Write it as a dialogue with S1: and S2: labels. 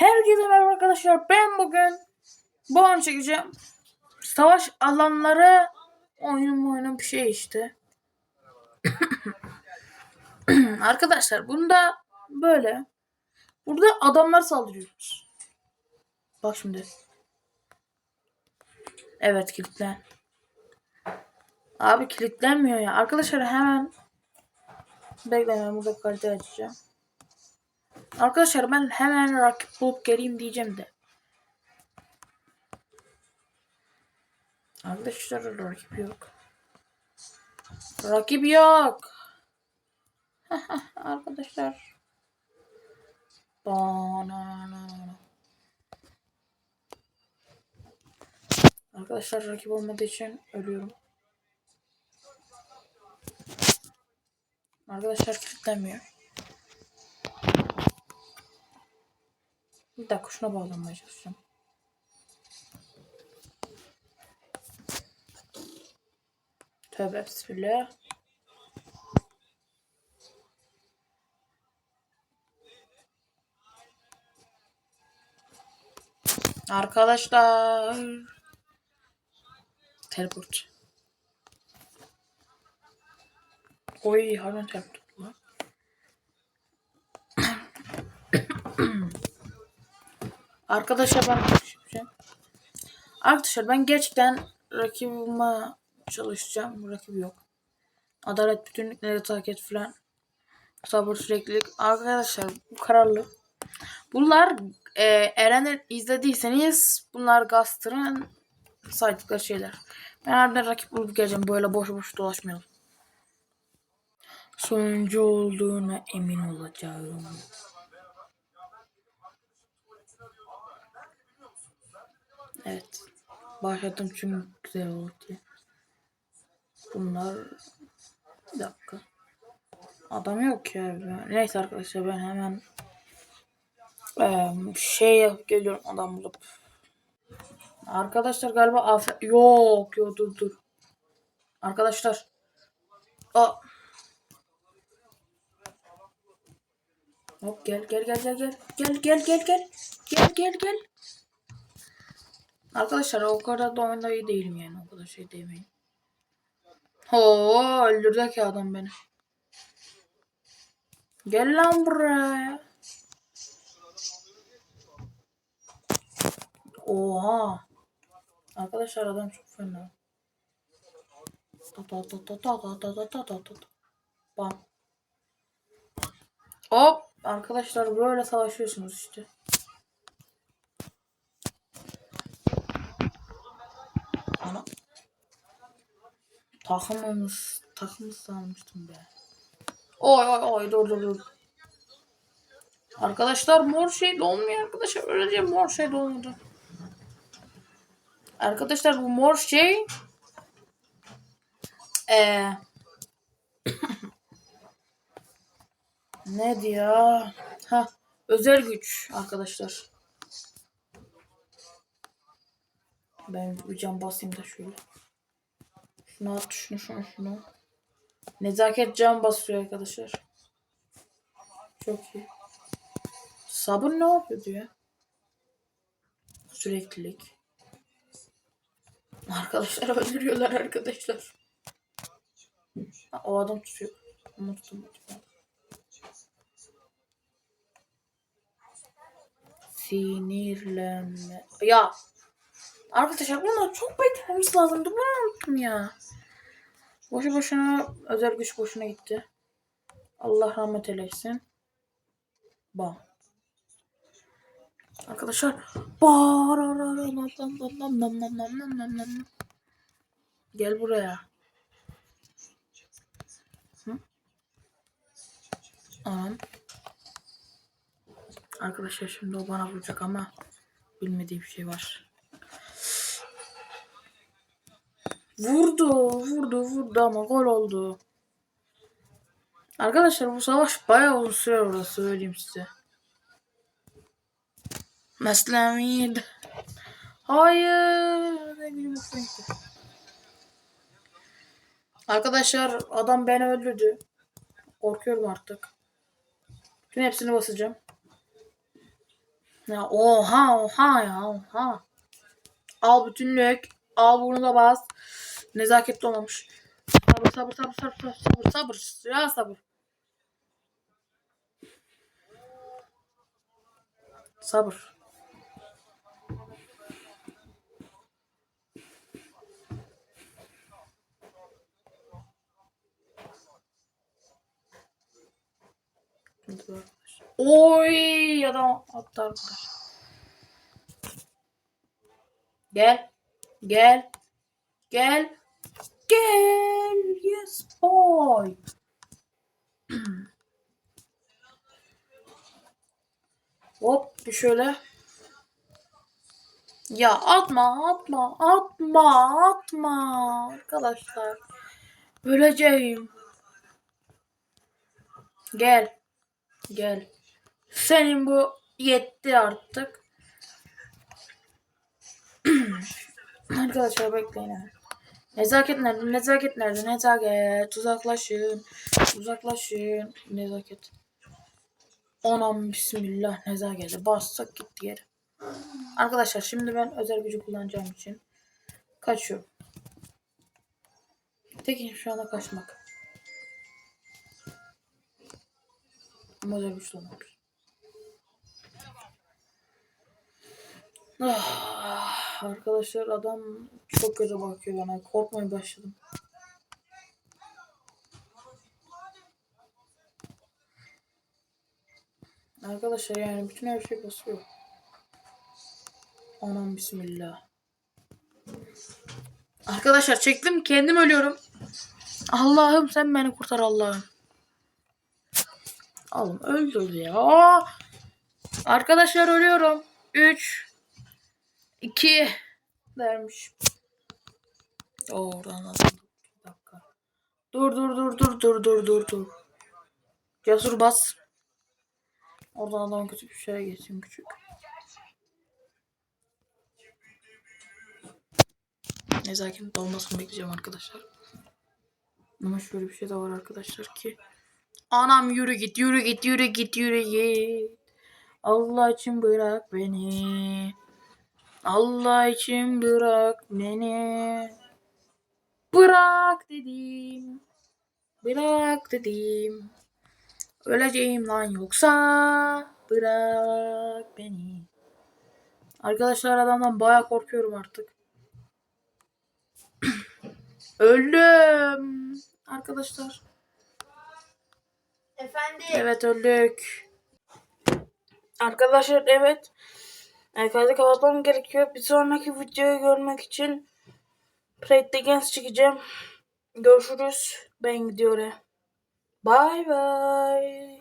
S1: Herkese merhaba arkadaşlar. Ben bugün bu an çekeceğim. Savaş alanları oyunun oyunun bir şey işte. arkadaşlar bunda böyle. Burada adamlar saldırıyoruz. Bak şimdi. Evet kilitlen. Abi kilitlenmiyor ya. Arkadaşlar hemen bekleyin ben burada kalite açacağım. Arkadaşlar ben hemen rakip bulup geleyim diyeceğim de. Arkadaşlar rakip yok. Rakip yok. Arkadaşlar. Banana. Arkadaşlar rakip olmadığı için ölüyorum. Arkadaşlar kilitlenmiyor. Bir dakika şuna bağlanmaya çalışacağım. Tövbe bismillah. Arkadaşlar. Teleport. Oy harbiden teleport lan. Arkadaşlar ben Arkadaşlar ben gerçekten rakibime çalışacağım. Rakip yok. Adalet, bütünlük, nezaket falan. Sabır, süreklilik. Arkadaşlar bu kararlı. Bunlar e, Eren'i izlediyseniz bunlar Gaster'ın saydıkları şeyler. Ben harbiden rakip bulup geleceğim. Böyle boş boş dolaşmayalım. Sonuncu olduğuna emin olacağım. Evet. Başladım çünkü güzel oldu diye. Bunlar bir dakika. Adam yok ya. Neyse arkadaşlar ben hemen şey yapıp geliyorum adam bulup. Arkadaşlar galiba afe yok yok dur dur. Arkadaşlar. Aa. Hop gel gel gel gel. Gel gel gel gel. Gel gel gel. Arkadaşlar o kadar da oyunda iyi değilim yani. O kadar şey demeyin. Oo öldürdü ki adam beni. Gel lan buraya. Oha. Arkadaşlar adam çok fena. Ta ta ta ta ta ta ta ta ta ta. Bam. Hop. Arkadaşlar böyle savaşıyorsunuz işte. Ana. Takımımız, takımız sanmıştım be. Oy oy oy dur dur dur. Arkadaşlar mor şey dolmuyor arkadaşlar. Öylece mor şey dolmadı. Arkadaşlar bu mor şey eee ne diyor? Ha özel güç arkadaşlar. Ben bir cam basayım da şöyle. Şunu at, şunu, şunu, şunu. Nezaket cam basıyor arkadaşlar. Çok iyi. Sabır ne yapıyor diyor. Süreklilik. Arkadaşlar öldürüyorlar arkadaşlar. Ha, o adam tutuyor. Unuttum. Sinirlenme. Ya Arkadaşlar bunlar çok beklememiz lazımdı. Bunu unuttum ya. Boşu boşuna özel güç boşuna gitti. Allah rahmet eylesin. Bam. Arkadaşlar. Gel buraya. Hı? Anam. Arkadaşlar şimdi o bana vuracak ama bilmediği bir şey var. Vurdu, vurdu, vurdu ama gol oldu. Arkadaşlar bu savaş bayağı uzun sürer orada söyleyeyim size. Meslemid. Hayır. Arkadaşlar adam beni öldürdü. Korkuyorum artık. Bütün hepsini basacağım. Ya oha oha ya oha. Al bütünlük. Al bunu da bas. Nezaketli olmamış. Sabır sabır sabır sabır sabır sabır sabır. Ya sabır. Sabır. Oy adam attı. Gel. Gel. Gel. Gel. Yes boy. Hop bir şöyle. Ya atma atma atma atma arkadaşlar. Öleceğim. Gel. Gel. Senin bu yetti artık. Arkadaşlar bekleyin. Nezaket nerede? Nezaket nerede? Nezaket. Uzaklaşın. Uzaklaşın. Nezaket. Anam bismillah nezakete bassak gitti yere. Arkadaşlar şimdi ben özel gücü kullanacağım için kaçıyorum. Tek şu anda kaçmak. Ama özel güç kullanıyoruz. Ah, arkadaşlar adam çok kötü bakıyor bana. Korkmaya başladım. Arkadaşlar yani bütün her şey basıyor. Anam bismillah. Arkadaşlar çektim kendim ölüyorum. Allah'ım sen beni kurtar Allah'ım. Oğlum öldür ya. Arkadaşlar ölüyorum. 3 2 dermiş. Oradan aldım. Bir dakika. Dur dur dur dur dur dur dur dur. Cesur bas. Oradan adam kötü bir şeye geçsin küçük. Nezaketin dolmasını bekleyeceğim arkadaşlar. Ama şöyle bir şey de var arkadaşlar ki. Anam yürü git yürü git yürü git yürü git. Allah için bırak beni. Allah için bırak beni. Bırak dedim. Bırak dedim. Öleceğim lan yoksa bırak beni. Arkadaşlar adamdan baya korkuyorum artık. Öldüm. Arkadaşlar.
S2: Efendim.
S1: Evet öldük. Arkadaşlar evet. Kaydı kapatmam gerekiyor. Bir sonraki videoyu görmek için the Games çekeceğim. Görüşürüz. Ben gidiyorum. Bye bye.